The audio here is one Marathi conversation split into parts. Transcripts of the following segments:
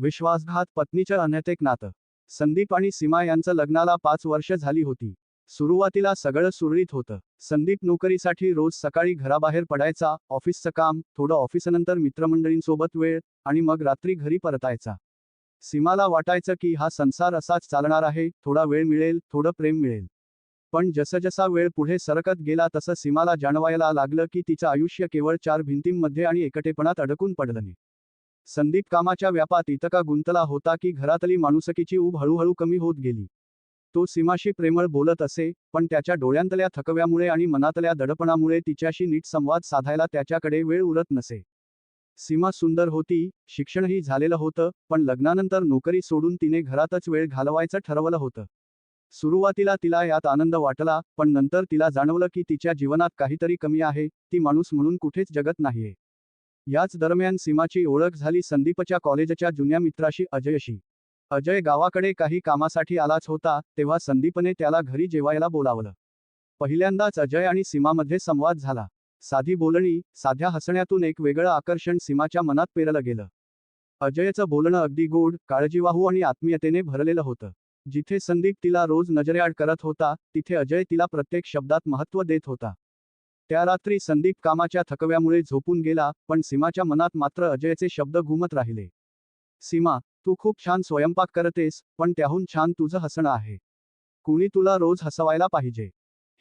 विश्वासघात पत्नीचं अनैतिक नातं. संदीप आणि सीमा यांचं लग्नाला पाच वर्ष झाली होती. सुरुवातीला सगळं सुरळीत होतं. संदीप नोकरीसाठी रोज सकाळी घराबाहेर पडायचा ऑफिसचं काम थोडं ऑफिसनंतर मित्रमंडळींसोबत वेळ आणि मग रात्री घरी परतायचा. सीमाला वाटायचं की हा संसार असाच चालणार आहे थोडा वेळ मिळेल थोडं प्रेम मिळेल. पण जसजसा वेळ पुढे सरकत गेला तसं सीमाला जाणवायला लागलं की तिचं आयुष्य केवळ चार भिंतींमध्ये आणि एकटेपणात अडकून पडलं नाही. संदीप कामाच्या व्यापात इतका गुंतला होता की घरातली माणुसकीची ऊब हळूहळू कमी होत गेली. तो सीमाशी प्रेमळ बोलत असे पण त्याच्या डोळ्यांतल्या थकव्यामुळे आणि मनातल्या दडपणामुळे तिच्याशी नीट संवाद साधायला त्याच्याकडे वेळ उरत नसे. सीमा सुंदर होती शिक्षणही झालेलं होतं पण लग्नानंतर नोकरी सोडून तिने घरातच वेळ घालवायचं ठरवलं होतं. सुरुवातीला तिला यात आनंद वाटला पण नंतर तिला जाणवलं की तिच्या जीवनात काहीतरी कमी आहे ती माणूस म्हणून कुठेच जगत नाहीये. याच दरम्यान सीमाची ओळख झाली संदीपच्या कॉलेजच्या जुन्या मित्राशी अजयशी. अजय गावाकडे काही कामासाठी आलाच होता तेव्हा संदीपने त्याला घरी जेवायला बोलावलं. पहिल्यांदाच अजय आणि सीमामध्ये संवाद झाला. साधी बोलणी साध्या हसण्यातून एक वेगळं आकर्षण सीमाच्या मनात पेरलं गेलं. अजयचं बोलणं अगदी गोड काळजीवाहू आणि आत्मीयतेने भरलेलं होतं. जिथे संदीप तिला रोज नजरेआड करत होता तिथे अजय तिला प्रत्येक शब्दात महत्त्व देत होता. त्या रात्री संदीप कामाच्या थकव्यामुळे झोपून गेला पण सीमाच्या मनात मात्र अजयचे शब्द घुमत राहिले. सीमा तू खूप छान स्वयंपाक करतेस पण त्याहून छान तुझं हसणं आहे. कुणी तुला रोज हसवायला पाहिजे?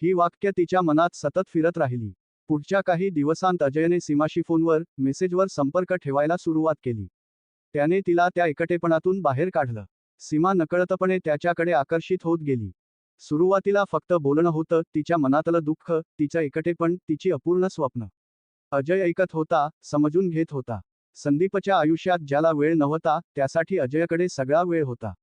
ही वाक्य तिच्या मनात सतत फिरत राहिली. पुढच्या काही दिवसांत अजयने सीमाशी फोनवर मेसेजवर संपर्क ठेवायला सुरुवात केली. त्याने तिला त्या एकटेपणातून बाहेर काढलं. सीमा नकळतपणे त्याच्याकडे आकर्षित होत गेली. सुरुवातीला फक्त बोलणं होतं तिच्या मनातलं दुःख तिचं एकटेपण तिची अपूर्ण स्वप्न. अजय ऐकत होता समजून घेत होता. संदीपच्या आयुष्यात ज्याला वेळ नव्हता त्यासाठी अजयकडे सगळा वेळ होता.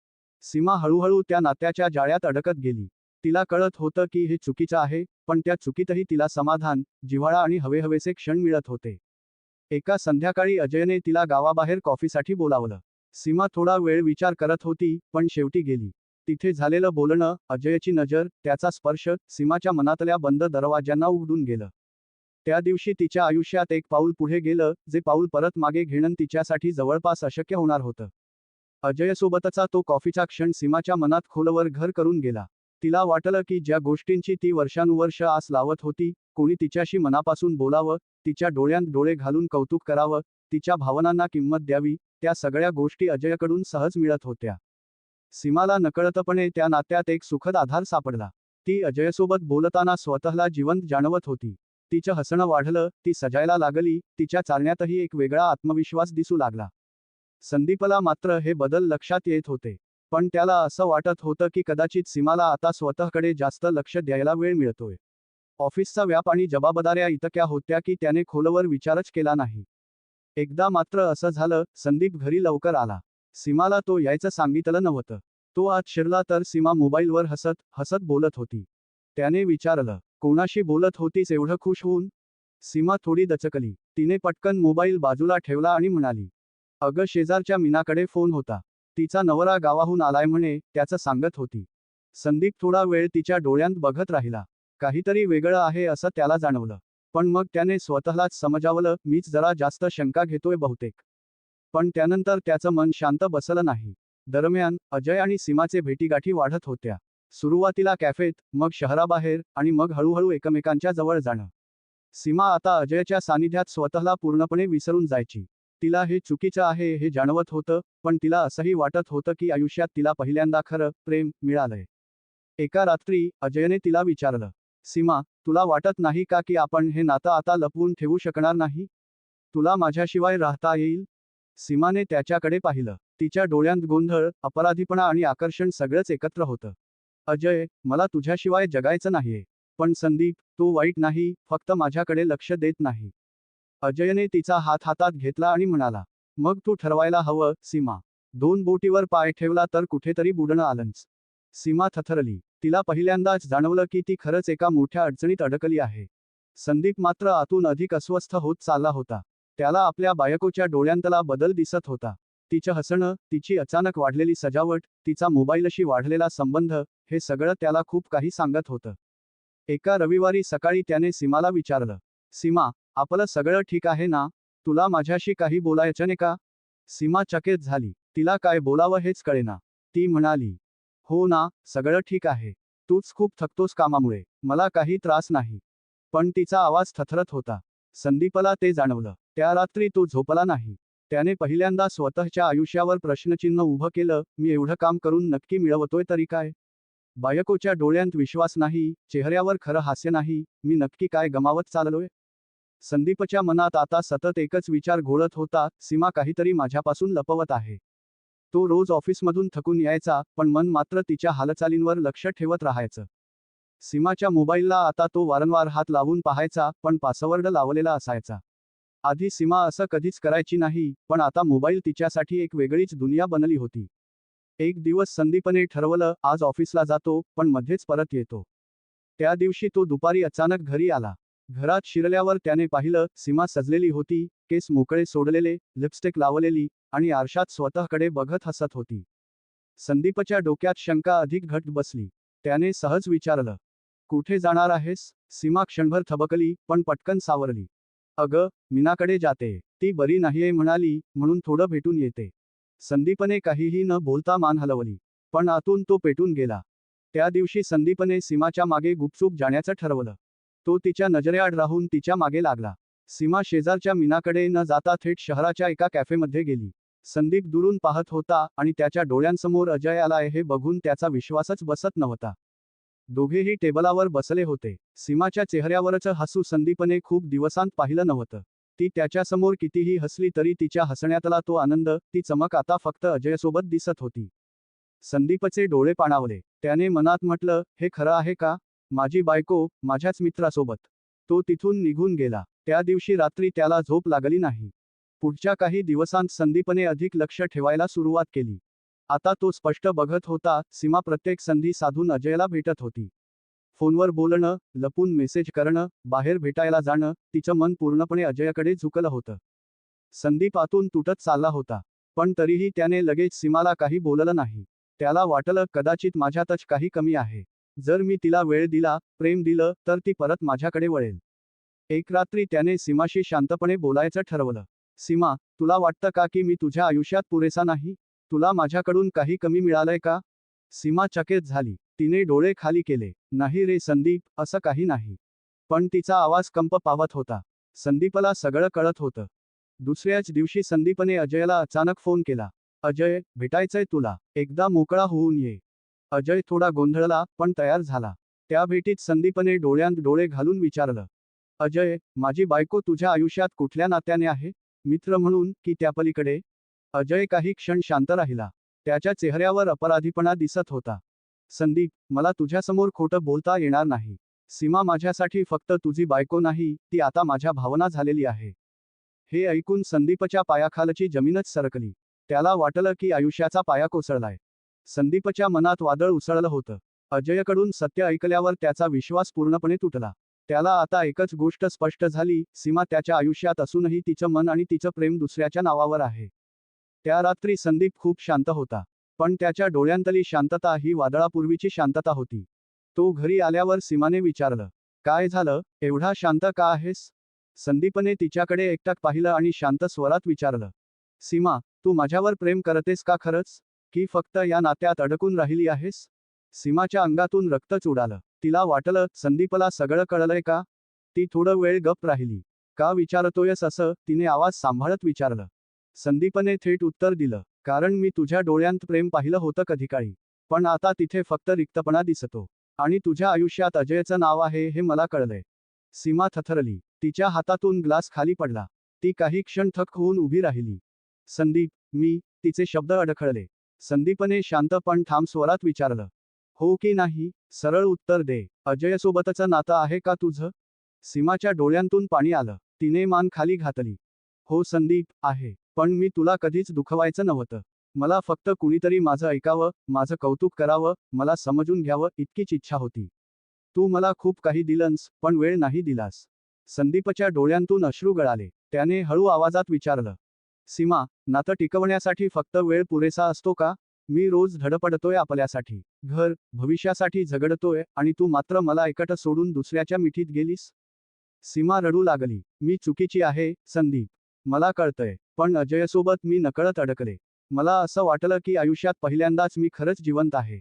सीमा हळूहळू त्या नात्याच्या जाळ्यात अडकत गेली. तिला कळत होतं की हे चुकीचं आहे पण त्या चुकीतही तिला समाधान जिव्हाळा आणि हवेहवेसे क्षण मिळत होते. एका संध्याकाळी अजयने तिला गावाबाहेर कॉफीसाठी बोलावलं. सीमा थोडा वेळ विचार करत होती पण शेवटी गेली. तिथे झालेलं बोलणं अजयची नजर त्याचा स्पर्श सीमाच्या मनातल्या बंद दरवाज्यांना उघडून गेलं. त्या दिवशी तिच्या आयुष्यात एक पाऊल पुढे गेलं जे पाऊल परत मागे घेणं तिच्यासाठी जवळपास अशक्य होणार होतं. अजयसोबतचा तो कॉफीचा क्षण सीमाच्या मनात खोलवर घर करून गेला. तिला वाटलं की ज्या गोष्टींची ती वर्षानुवर्ष आस लावत होती कोणी तिच्याशी मनापासून बोलावं तिच्या डोळ्यांत डोळे घालून कौतुक करावं तिच्या भावनांना किंमत द्यावी त्या सगळ्या गोष्टी अजयकडून सहज मिळत होत्या. सीमाला नकळतपणे त्या नात्यात एक सुखद आधार सापडला. ती अजयसोबत बोलताना स्वतःला जिवंत जाणवत होती. तिचं हसणं वाढलं ती सजायला लागली तिच्या चालण्यातही एक वेगळा आत्मविश्वास दिसू लागला. संदीपला मात्र हे बदल लक्षात येत होते. पण त्याला असं वाटत होतं की कदाचित सीमाला आता स्वतःकडे जास्त लक्ष द्यायला वेळ मिळतोय. ऑफिसचा व्याप आणि जबाबदाऱ्या इतक्या होत्या की त्याने खोलवर विचारच केला नाही. एकदा मात्र असं झालं संदीप घरी लवकर आला. सीमाला तो यायचं सांगितलं नव्हतं. तो आत शिरला तर सीमा मोबाईलवर हसत हसत बोलत होती. त्याने विचारलं कोणाशी बोलत होतीस एवढं खुश होऊन? सीमा थोडी दचकली. तिने पटकन मोबाईल बाजूला ठेवला आणि म्हणाली अगं शेजारच्या मीनाकडे फोन होता. तिचा नवरा गावाहून आलाय म्हणे त्याचं सांगत होती. संदीप थोडा वेळ तिच्या डोळ्यांत बघत राहिला. काहीतरी वेगळं आहे असं त्याला जाणवलं. पण मग त्याने स्वतःलाच समजावलं मीच जरा जास्त शंका घेतोय बहुतेक. पण त्यानंतर त्याचं मन शांत बसलं नाही. दरम्यान अजय आणि सीमाचे भेटीगाठी वाढत होत्या. सुरुवातीला कॅफेत मग शहराबाहेर आणि मग हळूहळू एकमेकांच्या जवळ जाणं. सीमा आता अजयच्या सानिध्यात स्वतःला पूर्णपणे विसरून जायची. तिला हे चुकीचं आहे हे जाणवत होतं पण तिला असंही वाटत होतं की आयुष्यात तिला पहिल्यांदा खरं प्रेम मिळालंय. एका रात्री अजयने तिला विचारलं सीमा तुला वाटत नाही का की आपण हे नातं आता लपवून ठेवू शकणार नाही? तुला माझ्याशिवाय राहता येईल? सीमाने त्याच्याकडे पाहिलं. तिच्या डोळ्यांत गोंधळ अपराधीपणा आणि आकर्षण सगळंच एकत्र होतं. अजय मला तुझ्याशिवाय जगायचं नाहीये. पण संदीप तू वाईट नाही फक्त माझ्याकडे लक्ष देत नाही. अजयने तिचा हात हातात घेतला आणि म्हणाला मग तू ठरवायला हवं सीमा. दोन बोटीवर पाय ठेवला तर कुठेतरी बुडणं आलंच. सीमा थथरली. तिला पहिल्यांदाच जाणवलं की ती खरंच एका मोठ्या अडचणीत अडकली आहे. संदीप मात्र आतून अधिक अस्वस्थ होत चालला होता. त्याला आपल्या बायकोच्या डोळ्यांतला बदल दिसत होता. तिचं हसणं तिची अचानक वाढलेली सजावट तिचा मोबाईलशी वाढलेला संबंध हे सगळं त्याला खूप काही सांगत होतं. एका रविवारी सकाळी त्याने सीमाला विचारलं सीमा आपलं सगळं ठीक आहे ना? तुला माझ्याशी काही बोलायचं नाही का? सीमा चकित झाली तिला काय बोलावं हेच कळेना. ती म्हणाली हो ना सगळं ठीक आहे. तूच खूप थकतोस कामामुळे. मला काही त्रास नाही. पण तिचा आवाज थथरत होता. संदीपला ते जाणवलं. त्या रात्री तो झोपला नाही. त्याने पहिल्यांदा स्वतःच्या आयुष्यावर प्रश्नचिन्ह उभं केलं मी एवढं काम करून नक्की मिळवतोय तरी काय? बायकोच्या डोळ्यांत विश्वास नाही चेहऱ्यावर खरं हास्य नाही मी नक्की काय गमावत चाललोय? संदीपच्या मनात आता सतत एकच विचार घोळत होता सीमा काहीतरी माझ्यापासून लपवत आहे. तो रोज ऑफिसमधून थकून यायचा पण मन मात्र तिच्या हालचालींवर लक्ष ठेवत राहायचं. सीमाच्या मोबाईलला आता तो वारंवार हात लावून पाहायचा पण पासवर्ड लावलेला असायचा. आधी सीमा असं कधीच करायची नाही पण आता मोबाईल तिच्यासाठी एक वेगळीच दुनिया बनली होती. एक दिवस संदीपने ठरवलं आज ऑफिसला जातो पण मध्येच परत येतो. त्या दिवशी तो दुपारी अचानक घरी आला. घरात शिरल्यावर त्याने पाहिलं सीमा सजलेली होती केस मोकळे सोडलेले लिपस्टिक लावलेली आणि आरशात स्वतःकडे बघत हसत होती. संदीपच्या डोक्यात शंका अधिक घट बसली. त्याने सहज विचारलं कुठे जाणार आहेस? सीमा क्षणभर थबकली पण पटकन सावरली. अगं मीनाकडे जाते. ती बरी नाहीये म्हणाली म्हणून थोडं भेटून येते. संदीपने काहीही न बोलता मान हलवली. पण आतून तो पेटून गेला. त्या दिवशी संदीपने सीमाच्या मागे गुपचूप जाण्याचं ठरवलं. तो तिच्या नजरेआड राहून तिच्यामागे लागला. सीमा शेजारच्या मीनाकडे न जाता थेट शहराच्या एका कॅफेमध्ये गेली. संदीप दुरून पाहत होता आणि त्याच्या डोळ्यांसमोर अजय आलाय हे बघून त्याचा विश्वासच बसत नव्हता. दोघेही टेबलावर बसले होते. सीमाच्या चेहऱ्यावरचं हसू संदीपने खूप दिवसांत पाहिलं नव्हतं. ती त्याच्यासमोर कितीही हसली तरी तिच्या हसण्यातला तो आनंद ती चमक आता फक्त अजयसोबत दिसत होती. संदीपचे डोळे पाणावले. त्याने मनात म्हटलं हे खरं आहे का? माझी बायको माझ्याच मित्रासोबत. तो तिथून निघून गेला. त्या दिवशी रात्री त्याला झोप लागली नाही. पुढच्या काही दिवसांत संदीपने अधिक लक्ष ठेवायला सुरुवात केली. आता तो स्पष्ट बघत होता सीमा प्रत्येक संधी साधून अजयला भेटत होती. फोनवर बोलणं लपून मेसेज करणं बाहेर भेटायला जाणं तिचं मन पूर्णपणे अजयकडे झुकलं होतं. संदीप आतून तुटत चालला होता. पण तरीही त्याने लगेच सीमाला काही बोललं नाही. त्याला वाटलं कदाचित माझ्यातच काही कमी आहे. जर मी तिला वेळ दिला प्रेम दिलं तर ती परत माझ्याकडे वळेल. एक रात्री त्याने सीमाशी शांतपणे बोलायचं ठरवलं. सीमा तुला वाटतं का की मी तुझ्या आयुष्यात पुरेसा नाही? तुला माझ्याकडून काही कमी मिळालंय का? सीमा चकित झाली. तिने डोळे खाली केले. नाही रे संदीप असं काही नाही. पण तिचा आवाज कंप पावत होता. संदीपला सगळं कळत होतं. दुसऱ्याच दिवशी संदीपने अजयला अचानक फोन केला. अजय भेटायचंय तुला. एकदा मोकळा होऊन ये. अजय थोडा गोंधळला पण तयार झाला. त्या भेटीत संदीपने डोळ्यांत डोळे घालून विचारलं. अजय माझी बायको तुझ्या आयुष्यात कुठल्या नात्याने आहे? मित्र म्हणून की त्यापलीकडे? अजय काही क्षण शांत राहिला. त्याच्या चेहऱ्यावर अपराधीपणा दिसत होता. संदीप मला तुझ्यासमोर खोटं बोलता येणार नाही. सीमा माझ्यासाठी फक्त तुझी बायको नाही ती आता माझ्या भावना झालेली आहे. हे ऐकून संदीपच्या पायाखालची जमीनच सरकली. त्याला वाटलं की आयुष्याचा पाया कोसळलाय. संदीपच्या मनात वादळ उसळलं होतं. अजयकडून सत्य ऐकल्यावर त्याचा विश्वास पूर्णपणे तुटला. त्याला आता एकच गोष्ट स्पष्ट झाली सीमा त्याच्या आयुष्यात असूनही तिचं मन आणि तिचं प्रेम दुसऱ्याच्या नावावर आहे. त्या रात्री संदीप खूप शांत होता. पण त्याच्या डोळ्यांतली शांतता ही वादळापूर्वीची शांतता होती. तो घरी आल्यावर सीमाने विचारलं काय झालं? एवढा शांत का आहेस? संदीपने तिच्याकडे एकटक पाहिलं आणि शांत स्वरात विचारलं सीमा तू माझ्यावर प्रेम करतेस का खरंच? की फक्त या नात्यात अडकून राहिली आहेस? सीमाच्या अंगातून रक्तच उडालं तिला वाटलं संदीपला सगळं कळलंय का? ती थोडं वेळ गप राहिली. का विचारतोयस असं तिने आवाज सांभाळत विचारलं. संदीपने थेट उत्तर दिलं कारण मी तुझ्या डोळ्यांत प्रेम पाहिलं होतं कधीकाळी पण आता तिथे फक्त रिक्तपणा दिसतो. आणि तुझ्या आयुष्यात अजयचं नाव आहे हे मला कळलंय. सीमा थथरली. तिच्या हातातून ग्लास खाली पडला. ती काही क्षण थक होऊन उभी राहिली. संदीप मी तिचे शब्द अडखळले. संदीपने शांत पण ठाम स्वरात विचारलं. हो की नाही? सरळ उत्तर दे. अजयसोबतचं नातं आहे का तुझं? सीमाच्या डोळ्यांतून पाणी आलं. तिने मान खाली घातली. हो संदीप आहे. पण मी तुला कधीच दुखवायचं नव्हतं. मला फक्त कुणीतरी माझं ऐकावं माझं कौतुक करावं मला समजून घ्यावं इतकीच इच्छा होती. तू मला खूप काही दिलंस पण वेळ नाही दिलास. संदीपच्या डोळ्यांतून अश्रू गळाले. त्याने हळू आवाजात विचारलं. सीमा नातं टिकवण्यासाठी फक्त वेळ पुरेसा असतो का? मी रोज धडपडतोय आपल्यासाठी. घर भविष्यासाठी झगडतोय आणि तू मात्र मला एकट सोडून दुसऱ्याच्या मिठीत गेलीस? सीमा रडू लागली. मी चुकीची आहे संदीप. मला कळतंय. पण अजयसोबत मी नकळत अडकले. मला असं वाटलं की आयुष्यात पहिल्यांदाच मी खरंच जिवंत आहे.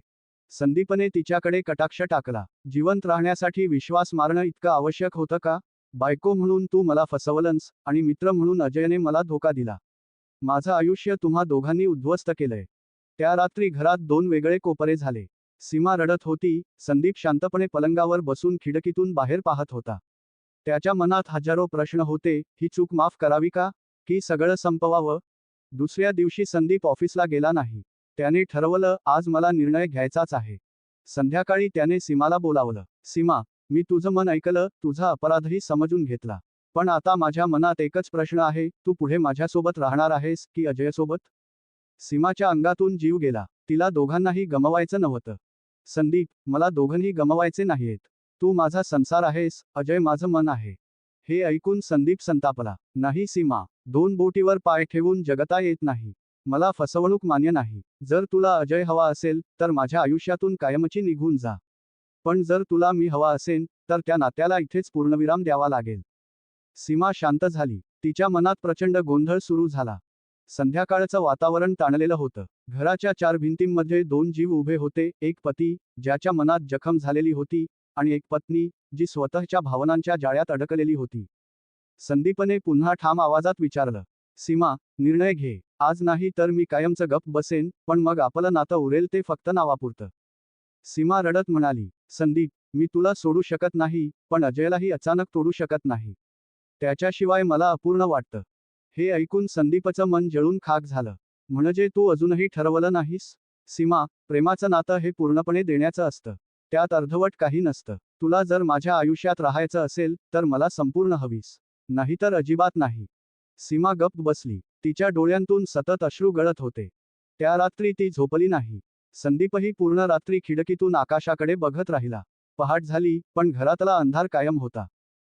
संदीपने तिच्याकडे कटाक्ष टाकला. जिवंत राहण्यासाठी विश्वास मारणं इतकं आवश्यक होतं का? बायको म्हणून तू मला फसवलंस आणि मित्र म्हणून अजयने मला धोका दिला. माझं आयुष्य तुम्हा दोघांनी उद्ध्वस्त केलंय. त्या रात्री घरात दोन वेगळे कोपरे झाले. सीमा रडत होती. संदीप शांतपणे पलंगावर बसून खिडकीतून बाहेर पाहत होता. त्याच्या मनात हजारो प्रश्न होते ही चूक माफ करावी का? की सगळं संपवावं? दुसऱ्या दिवशी संदीप ऑफिसला गेला नाही. त्याने ठरवलं आज मला निर्णय घ्यायचाच आहे. संध्याकाळी त्याने सीमाला बोलावलं सीमा मी तुझं मन ऐकलं तुझा अपराधही समजून घेतला. पण आता माझ्या मनात एकच प्रश्न आहे तू पुढे माझ्यासोबत राहणार आहेस की अजयसोबत? सीमाच्या अंगातून जीव गेला. तिला दोघांनाही गमवायचं नव्हतं. संदीप मला दोघंही गमवायचे नाहीयेत. तू माझा संसार आहेस अजय माझं मन आहे. हे ऐकून संदीप संतापला. नाही सीमा दोन बोटीवर पाय ठेवून जगता येत नाही. मला फसवणूक मान्य नाही. जर तुला अजय हवा असेल तर माझ्या आयुष्यातून कायमची निघून जा. पण जर तुला मी हवा असेल तर त्या नात्याला इथेच पूर्णविराम द्यावा लागेल. सीमा शांत झाली. तिच्या मनात प्रचंड गोंधळ सुरू झाला. संध्याकाळचं वातावरण ताणलेलं होतं. घराच्या चार भिंतींमध्ये दोन जीव उभे होते. एक पती ज्याच्या मनात जखम झालेली होती आणि एक पत्नी जी स्वतःच्या भावनांच्या जाळ्यात अडकलेली होती. संदीपने पुन्हा ठाम आवाजात विचारलं सीमा निर्णय घे. आज नाही तर मी कायमचं गप बसेन पण मग आपलं नातं उरेल ते फक्त नावापुरतं. सीमा रडत म्हणाली संदीप मी तुला सोडू शकत नाही पण अजयलाही अचानक तोडू शकत नाही. त्याच्याशिवाय मला अपूर्ण वाटतं. हे ऐकून संदीपचं मन जळून खाक झालं. म्हणजे तू अजूनही ठरवलं नाहीस? सीमा प्रेमाचं नातं हे पूर्णपणे देण्याचं असतं. त्यात अर्धवट काही नसतं. तुला जर माझ्या आयुष्यात राहायचं असेल तर मला संपूर्ण हवीस. नाहीतर अजिबात नाही. सीमा गप्प बसली. तिच्या डोळ्यांतून सतत अश्रू गळत होते. त्या रात्री ती झोपली नाही. संदीपही पूर्ण रात्री खिडकीतून आकाशाकडे बघत राहिला. पहाट झाली पण घरातला अंधार कायम होता.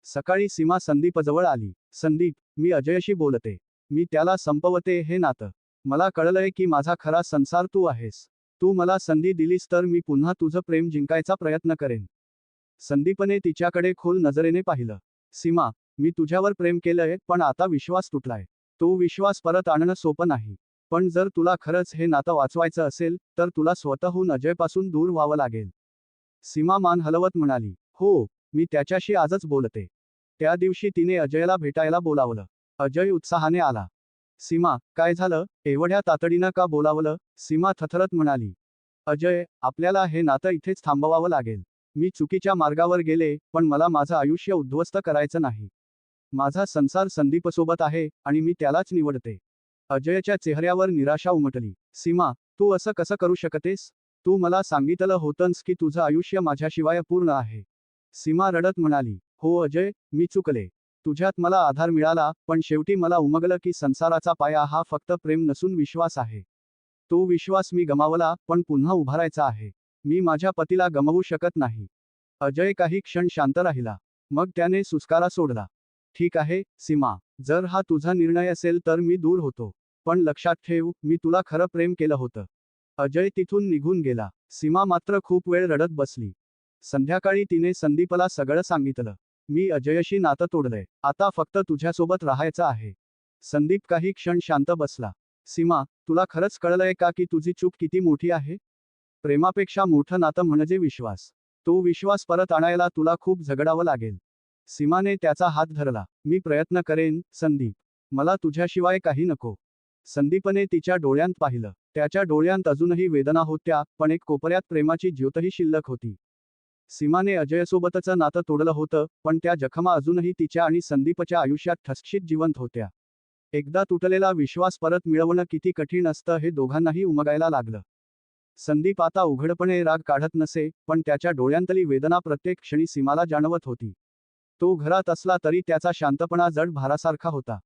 सकाळी सीमा संदीपजवळ आली. संदीप मी अजयशी बोलते. मी त्याला संपवते हे नातं. मला कळलंय की माझा खरा संसार तू आहेस. तू मला संधी दिलीस तर मी पुन्हा तुझं प्रेम जिंकायचा प्रयत्न करेन. संदीपने तिच्याकडे खोल नजरेने पाहिलं. सीमा मी तुझ्यावर प्रेम केलंय पण आता विश्वास तुटलाय. तो विश्वास परत आणणं सोपं नाही. पण जर तुला खरंच हे नातं वाचवायचं असेल तर तुला स्वतःहून अजयपासून दूर व्हावं लागेल. सीमा मान हलवत म्हणाली. हो मी त्याच्याशी आजच बोलते. त्या दिवशी तिने अजयला भेटायला बोलावलं. अजय उत्साहाने आला. सीमा काय झालं? एवढ्या तातडीनं का बोलावलं? सीमा थथरत म्हणाली. अजय आपल्याला हे नातं इथेच थांबवावं लागेल. मी चुकीच्या मार्गावर गेले पण मला माझं आयुष्य उद्ध्वस्त करायचं नाही. माझा संसार संदीपसोबत आहे आणि मी त्यालाच निवडते. अजयच्या चेहऱ्यावर निराशा उमटली. सीमा तू असं कसं करू शकतेस? तू मला सांगितलं होतंस की तुझं आयुष्य माझ्याशिवाय पूर्ण आहे. सीमा रडत म्हणाली. हो अजय मी चुकले. तुझ्यात मला आधार मिळाला पण शेवटी मला उमगलं की संसाराचा पाया हा फक्त प्रेम नसून विश्वास आहे. तो विश्वास मी गमावला पण पुन्हा उभारायचा आहे. मी माझ्या पतीला गमवू शकत नाही. अजय काही क्षण शांत राहिला. मग त्याने सुस्कारा सोडला. ठीक आहे सीमा. जर हा तुझा निर्णय असेल तर मी दूर होतो. पण लक्षात ठेव मी तुला खरं प्रेम केलं होतं. अजय तिथून निघून गेला. सीमा मात्र खूप वेळ रडत बसली. संध्याकाळी तिने संदीपला सगळं सांगितलं. मी अजयशी नातं तोडलंय. आता फक्त तुझ्यासोबत राहायचं आहे. संदीप काही क्षण शांत बसला. सीमा तुला खरंच कळलंय का की तुझी चूक किती मोठी आहे? प्रेमापेक्षा मोठं नातं म्हणजे विश्वास. तो विश्वास परत आणायला तुला खूप झगडावं लागेल. सीमाने त्याचा हात धरला. मी प्रयत्न करेन संदीप. मला तुझ्याशिवाय काही नको. संदीपने तिच्या डोळ्यांत पाहिलं. त्याच्या डोळ्यांत अजूनही वेदना होत्या पण एक कोपऱ्यात प्रेमाची ज्योतही शिल्लक होती. सीमाने अजयसोबतचं नातं तोडलं होतं पण त्या जखमा अजूनही तिच्या आणि संदीपच्या आयुष्यात ठसक्षित जिवंत होत्या. एकदा तुटलेला विश्वास परत मिळवणं किती कठीण असतं हे दोघांनाही उमगायला लागलं. संदीप आता उघडपणे राग काढत नसे पण त्याच्या डोळ्यांतली वेदना प्रत्येक क्षणी सीमाला जाणवत होती. तो घरात असला तरी त्याचा शांतपणा जड भारासारखा होता.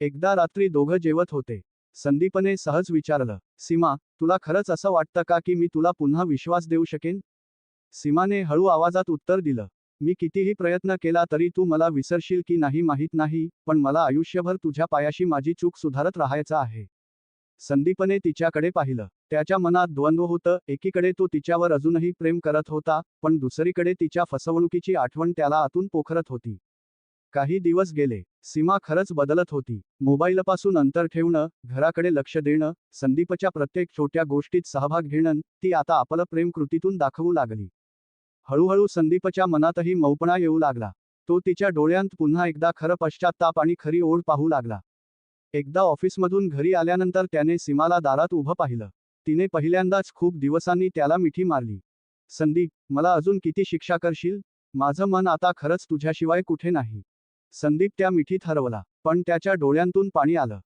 एकदा रात्री दोघं जेवत होते. संदीपने सहज विचारलं सीमा तुला खरंच असं वाटतं का की मी तुला पुन्हा विश्वास देऊ शकेन? सीमाने हळू आवाजात उत्तर दिलं मी कितीही प्रयत्न केला तरी तू मला विसरशील की नाही माहीत नाही पण मला आयुष्यभर तुझ्या पायाशी माझी चूक सुधारत राहायचं आहे. संदीपने तिच्याकडे पाहिलं. त्याच्या मनात द्वंद्व होतं एकीकडे तो तिच्यावर अजूनही प्रेम करत होता पण दुसरीकडे तिच्या फसवणुकीची आठवण त्याला आतून पोखरत होती. काही दिवस गेले. सीमा खरंच बदलत होती. मोबाईलपासून अंतर ठेवणं घराकडे लक्ष देणं संदीपच्या प्रत्येक छोट्या गोष्टीत सहभाग घेणं ती आता आपलं प्रेम कृतीतून दाखवू लागली. हळूहळू संदीपच्या मनातही मौपणा येऊ लागला. तो तिच्या डोळ्यांत पुन्हा एकदा खरं पश्चात्ताप आणि खरी ओढ पाहू लागला. एकदा ऑफिसमधून घरी आल्यानंतर त्याने सीमाला दारात उभं पाहिलं. तिने पहिल्यांदाच खूप दिवसांनी त्याला मिठी मारली. संदीप मला अजून किती शिक्षा करशील? माझं मन आता खरंच तुझ्याशिवाय कुठे नाही. संदीप त्या मिठीत हरवला पण त्याच्या डोळ्यांतून पाणी आलं.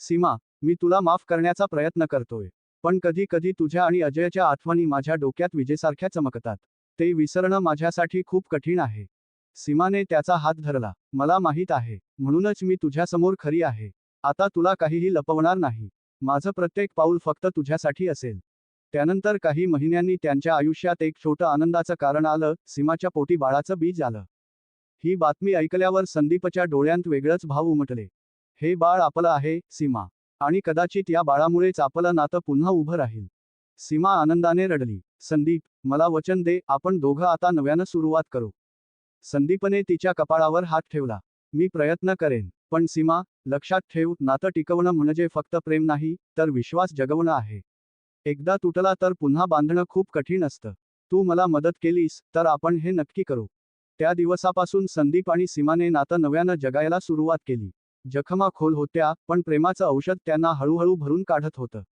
सीमा मी तुला माफ करण्याचा प्रयत्न करतोय पण कधी कधी तुझ्या आणि अजयच्या आठवणी माझ्या डोक्यात विजेसारख्या चमकतात. ते विसरणं माझ्यासाठी खूप कठीण आहे. सीमाने त्याचा हात धरला. मला माहीत आहे. म्हणूनच मी तुझ्यासमोर खरी आहे. आता तुला काहीही लपवणार नाही. माझं प्रत्येक पाऊल फक्त तुझ्यासाठी असेल. त्यानंतर काही महिन्यांनी त्यांच्या आयुष्यात एक छोटं आनंदाचं कारण आलं. सीमाच्या पोटी बाळाचं बीज आलं. ही बातमी ऐकल्यावर संदीपच्या डोळ्यांत वेगळंच भाव उमटले. हे बाळ आपलं आहे सीमा. आणि कदाचित या बाळामुळेच आपलं नातं पुन्हा उभं राहील. सीमा आनंदाने रडली. संदीप मला वचन दे आपण दोघं आता नव्यानं सुरुवात करू. संदीपने तिच्या कपाळावर हात ठेवला. मी प्रयत्न करेन पण सीमा लक्षात ठेव नातं टिकवणं म्हणजे फक्त प्रेम नाही तर विश्वास जगवणं आहे. एकदा तुटला तर पुन्हा बांधणं खूप कठीण असतं. तू मला मदत केलीस तर आपण हे नक्की करू. त्या दिवसापासून संदीप आणि सीमाने नातं नव्यानं जगायला सुरुवात केली. जखमा खोल होत्या पण प्रेमाचं औषध त्यांना हळूहळू भरून काढत होतं.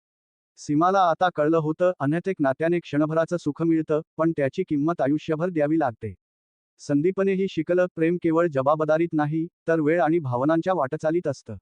सीमाला आता कळलं होतं अनैतिक नात्याने क्षणभराचं सुख मिळतं पण त्याची किंमत आयुष्यभर द्यावी लागते. संदीपनेही शिकलं प्रेम केवळ जबाबदारीत नाही तर वेळ आणि भावनांच्या वाटचालीत असतं.